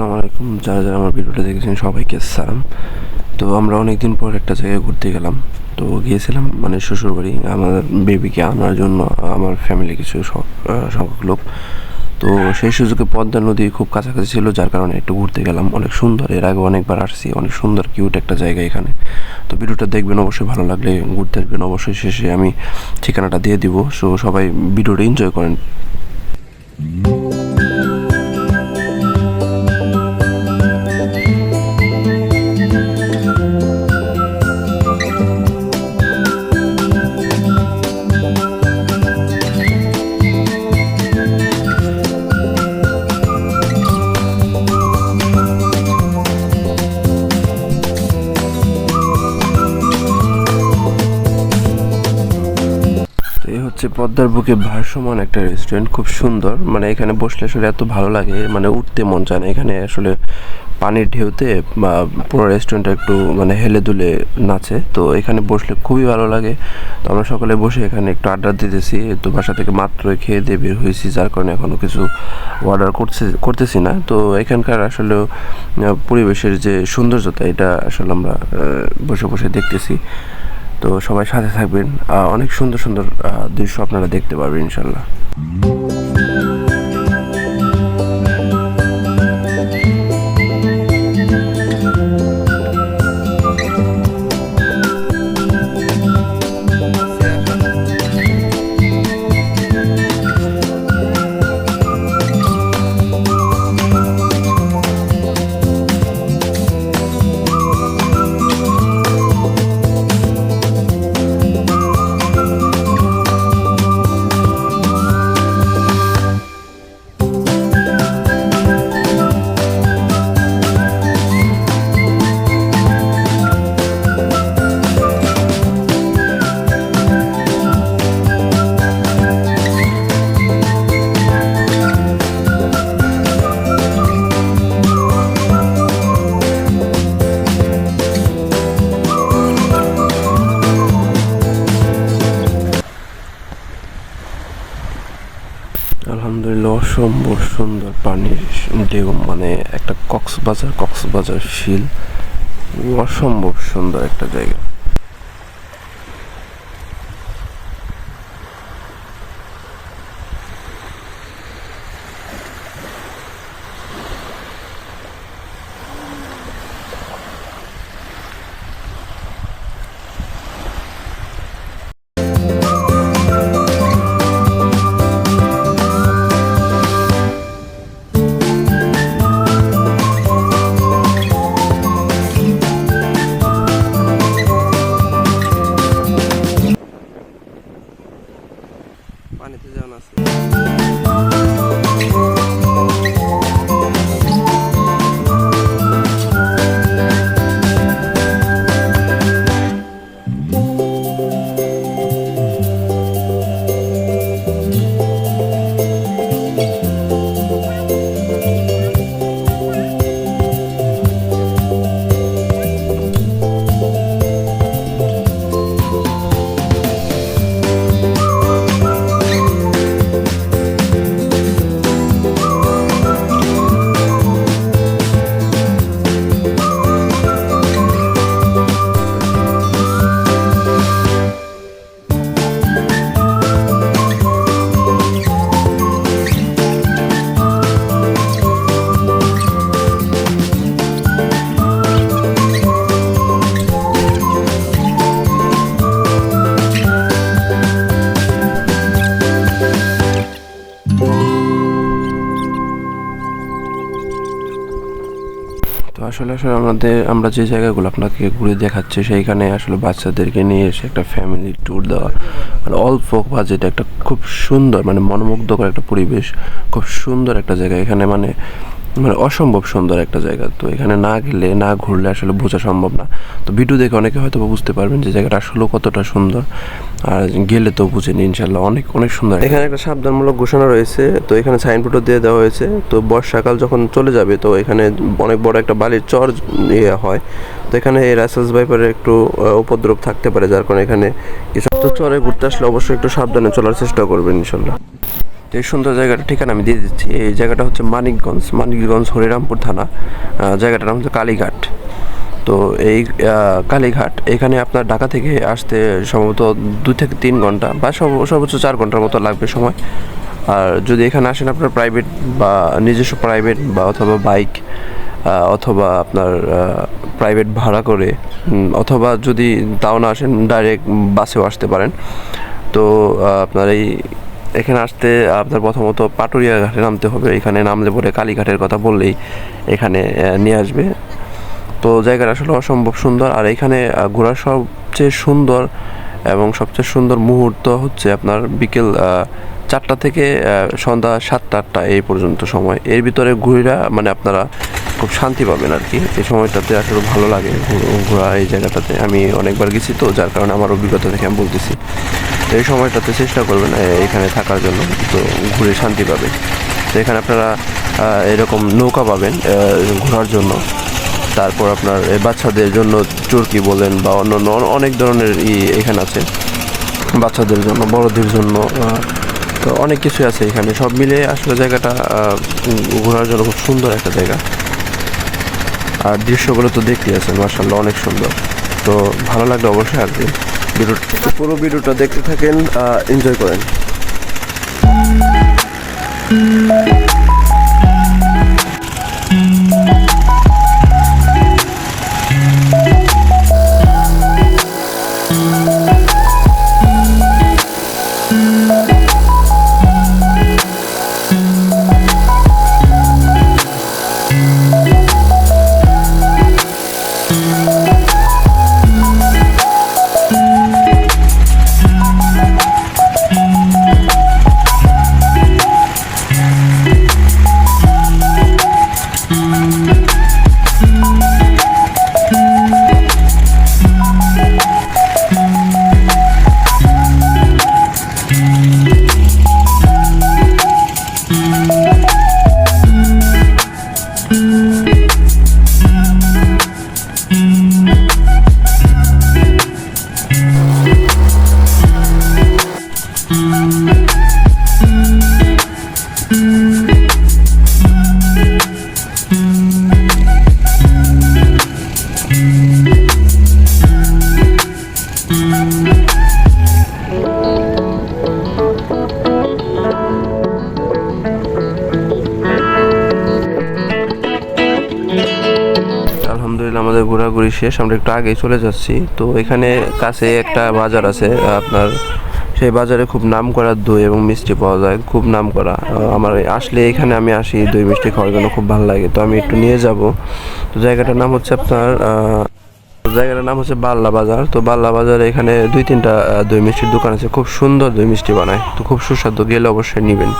আসসালামু আলাইকুম। যারা যারা আমার ভিডিওটা দেখেছেন, সবাইকে সালাম তো আমরা অনেক দিন পর একটা জায়গায় ঘুরতে গেলাম। তো গিয়েছিলাম মানে শ্বশুরবাড়ি। আমার বেবিকে আনার জন্য আমার ফ্যামিলি কিছু সংখ্যক লোক। তো সেই সুযোগে পদ্মা নদী খুব কাছাকাছি ছিল, যার কারণে একটু ঘুরতে গেলাম। অনেক সুন্দর, এর আগে অনেকবার আসছি। অনেক সুন্দর কিউট একটা জায়গা এখানে। তো ভিডিওটা দেখবেন, অবশ্যই ভালো লাগলে ঘুরতে আসবেন। অবশ্যই শেষে আমি ঠিকানাটা দিয়ে দিব। সো সবাই ভিডিওটা এনজয় করেন। এই হচ্ছে পদ্মার বুকে ভারসমান একটা রেস্টুরেন্ট খুব সুন্দর। মানে এখানে বসলে আসলে এত ভালো লাগে মানে উঠতে মন চায় না। এখানে আসলে পানির ঢেউতে, বা পুরো রেস্টুরেন্টটা একটু মানে হেলে দুলে নাচে। তো এখানে বসলে খুবই ভালো লাগে। তো আমরা সকালে বসে এখানে একটু আড্ডা দিতেছি। তো বাসা থেকে মাত্র খেয়ে দিয়ে বের হয়েছি, যার কারণে এখনও কিছু অর্ডার করছে, করতেছি না। তো এখানকার আসলে পরিবেশের যে সৌন্দর্যতা, এটা আসলে আমরা বসে বসে দেখতেছি। তো সবাই সাথে থাকবেন। অনেক সুন্দর সুন্দর দৃশ্য আপনারা দেখতে পারবেন ইনশাল্লাহ। অসম্ভব সুন্দর পানির ঢেউ মানে একটা কক্সবাজার কক্সবাজার ফিল অসম্ভব সুন্দর একটা জায়গা। আসলে আসলে আমাদের, আমরা যে জায়গাগুলো আপনাকে ঘুরে দেখাচ্ছি, সেইখানে আসলে বাচ্চাদেরকে নিয়ে এসে একটা ফ্যামিলি ট্যুর দেওয়া মানে অল্প বাজেট একটা খুব সুন্দর মানে মনোমুগ্ধকর একটা পরিবেশ, খুব সুন্দর একটা জায়গা। এখানে মানে মানে অসম্ভব সুন্দর একটা জায়গা। তো এখানে না গেলে না ঘুরলে আসলে বোঝা সম্ভব না। তো ভিডিও দেখে অনেকে হয়তো বুঝতে পারবেন যে জায়গাটা আসলে কতটা সুন্দর। আর গেলে তো বুঝেন ইনশাল্লাহ অনেক অনেক সুন্দর এখানে একটা সাবধানমূলক ঘোষণা রয়েছে। তো এখানে সাইনবোর্ডও দিয়ে দেওয়া হয়েছে। তো বর্ষাকাল যখন চলে যাবে তো এখানে অনেক বড় একটা বালির চর ইয়ে হয়। তো এখানে এই রাসেলস ভাইপারের একটু উপদ্রব থাকতে পারে। যার কারণে এখানে কিছু তো চরে ঘুরতে আসলে অবশ্যই একটু সাবধানে চলার চেষ্টা করবেন ইনশাল্লাহ তো এই সুন্দর জায়গাটা ঠিকানা আমি দিয়ে দিচ্ছি। এই জায়গাটা হচ্ছে মানিকগঞ্জ মানিকগঞ্জ হরিরামপুর থানা। জায়গাটার নাম হচ্ছে কালীঘাট। তো এই কালীঘাট, এখানে আপনার ঢাকা থেকে আসতে সম্ভবত দুই থেকে তিন ঘণ্টা বা সর্ব- সর্বোচ্চ চার ঘণ্টার মতো লাগবে সময়। আর যদি এখানে আসেন আপনার প্রাইভেট বা নিজস্ব প্রাইভেট বা অথবা বাইক অথবা আপনার প্রাইভেট ভাড়া করে অথবা যদি তাও না আসেন ডাইরেক্ট বাসেও আসতে পারেন। তো আপনার এই এখানে আসতে আপনার প্রথমত পাটুরিয়া ঘাটে নামতে হবে। এখানে নামলে পরে কালীঘাটের কথা বললেই এখানে নিয়ে আসবে। তো জায়গাটা আসলে অসম্ভব সুন্দর। আর এখানে ঘোরার সবচেয়ে সুন্দর এবং সবচেয়ে সুন্দর মুহূর্ত হচ্ছে আপনার বিকেল চারটা থেকে সন্ধ্যা সাতটা আটটা এই পর্যন্ত সময়। এর ভিতরে ঘুরিরা মানে আপনারা খুব শান্তি পাবেন আর কি। এই সময়টাতে আসলে ভালো লাগে ঘোরা এই জায়গাটাতে। আমি অনেকবার গেছি তো, যার কারণে আমার অভিজ্ঞতা থেকে আমি বলতেছি। এই সময়টাতে চেষ্টা করবেন এখানে থাকার জন্য। তো ঘুরে শান্তি পাবে। তো এখানে আপনারা এরকম নৌকা পাবেন ঘোরার জন্য। তারপর আপনার বাচ্চাদের জন্য চরকি বলেন বা অন্য অনেক ধরনের ই, এখানে আছে। বাচ্চাদের জন্য, বড়দের জন্য তো অনেক কিছুই আছে এখানে। সব মিলে আসলে জায়গাটা ঘোরার জন্য খুব সুন্দর একটা জায়গা। আর দৃশ্যগুলো তো দেখতে আছেন মার্শাল্লাহ অনেক সুন্দর। তো ভালো লাগলে অবশ্যই আর আসবেন ভিডিওটা পুরো ভিডিওটা দেখতে থাকেন এনজয় করেন। আলহামদুলিল্লাহ আমাদের ঘোরাঘুরি শেষ, আমরা একটু আগেই চলে যাচ্ছি। তো এখানে কাছে একটা বাজার আছে, আপনার সেই বাজারে খুব নাম করা দই এবং মিষ্টি পাওয়া যায়, খুব নাম করা আমার আসলে এখানে আমি আসি, দই মিষ্টি খাওয়ার জন্য খুব ভালো লাগে। তো আমি একটু নিয়ে যাব। তো জায়গাটার নাম হচ্ছে আপনার জায়গাটার নাম হচ্ছে বাল্লা বাজার। তো বাল্লা বাজারে এখানে দুই তিনটা দই মিষ্টির দোকান আছে। খুব সুন্দর দই মিষ্টি বানায়। তো খুব সুস্বাদু, গেলে অবশ্যই নেবেন।